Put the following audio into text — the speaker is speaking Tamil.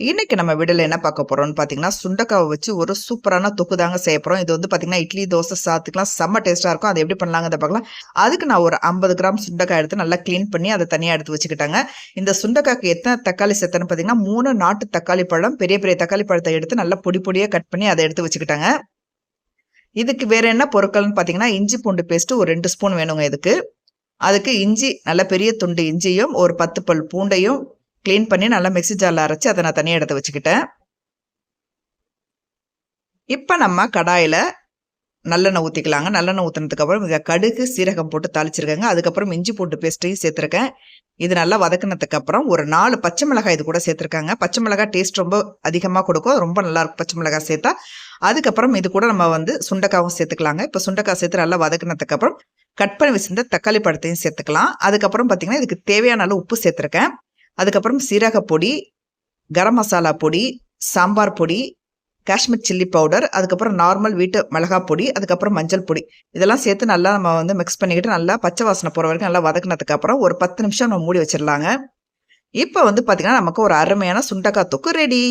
இன்னைக்கு நம்ம வீடியோல என்ன பார்க்க போறோம்னு பார்த்தீங்கன்னா, சுண்டக்காவை வச்சு ஒரு சூப்பரான தொக்கு தாங்க செய்ய போறோம். இது வந்து பார்த்தீங்கன்னா, இட்லி, தோசை, சாத்துக்கலாம் செம்ம டேஸ்ட்டாக இருக்கும். அது எப்படி பண்ணலாங்கிறத பார்க்கலாம். அதுக்கு நான் ஒரு 50 கிராம் சுண்டக்காய் எடுத்து நல்லா கிளீன் பண்ணி அதை தனியா எடுத்து வச்சுக்கிட்டாங்க இந்த சுண்டக்காய்க்கு எத்தனை தக்காளி சேர்த்தேன்னு பார்த்தீங்கன்னா, மூணு நாட்டு தக்காளி பழம், பெரிய பெரிய தக்காளி பழத்தை எடுத்து நல்லா பொடி பொடியா கட் பண்ணி அதை எடுத்து வச்சுக்கிட்டாங்க இதுக்கு வேற என்ன பொருட்கள்னு பார்த்தீங்கன்னா, இஞ்சி பூண்டு பேஸ்ட் ஒரு ரெண்டு ஸ்பூன் வேணுங்க இதுக்கு. அதுக்கு இஞ்சி நல்ல பெரிய துண்டு இஞ்சியும், ஒரு 10 பல் பூண்டையும் கிளீன் பண்ணி நல்லா மிக்சி ஜார்ல அரைச்சி அதை நான் தனியாக எடுத்து வச்சுக்கிட்டேன். இப்போ நம்ம கடாயில் நல்லெண்ணெய் ஊற்றிக்கலாங்க நல்லெண்ணெய் ஊற்றினதுக்கப்புறம் அப்புறம் கடுகு, சீரகம் போட்டு தாளிச்சிருக்கேங்க. அதுக்கப்புறம் இஞ்சி பூண்டு பேஸ்ட்டையும் சேர்த்துருக்கேன். இது நல்லா வதக்கினதுக்கப்புறம் ஒரு நாலு பச்சை மிளகாய் இது கூட சேர்த்துருக்காங்க பச்சை மிளகாய் டேஸ்ட் ரொம்ப அதிகமாக கொடுக்கும். ரொம்ப நல்லாயிருக்கும் பச்சை மிளகாய் சேர்த்தா. அதுக்கப்புறம் இது கூட நம்ம வந்து சுண்டைக்காவும் சேர்த்துக்கலாங்க. இப்போ சுண்டைக்காய் சேர்த்து நல்லா வதக்கினதுக்கப்புறம் கட் பண்ணி வச்சிருந்த தக்காளி பழத்தையும் சேர்த்துக்கலாம். அதுக்கப்புறம் பார்த்தீங்கன்னா, இதுக்கு தேவையான அளவு உப்பு சேர்த்துருக்கேன். அதுக்கப்புறம் சீரக பொடி, கரம் மசாலா பொடி, சாம்பார் பொடி, காஷ்மீர் சில்லி பவுடர், அதுக்கப்புறம் நார்மல் வீட்டு மிளகாய் பொடி, அதுக்கப்புறம் மஞ்சள் பொடி. இதெல்லாம் சேர்த்து நல்லா நம்ம வந்து மிக்ஸ் பண்ணிக்கிட்டு நல்லா பச்சை வாசனை போகிற வரைக்கும் நல்லா வதக்குனதுக்கு அப்புறம் ஒரு 10 நிமிஷம் நம்ம மூடி வச்சிடலாங்க இப்போ வந்து பார்த்திங்கன்னா நமக்கு ஒரு அருமையான சுண்டக்காய் தொக்கு ரெடி.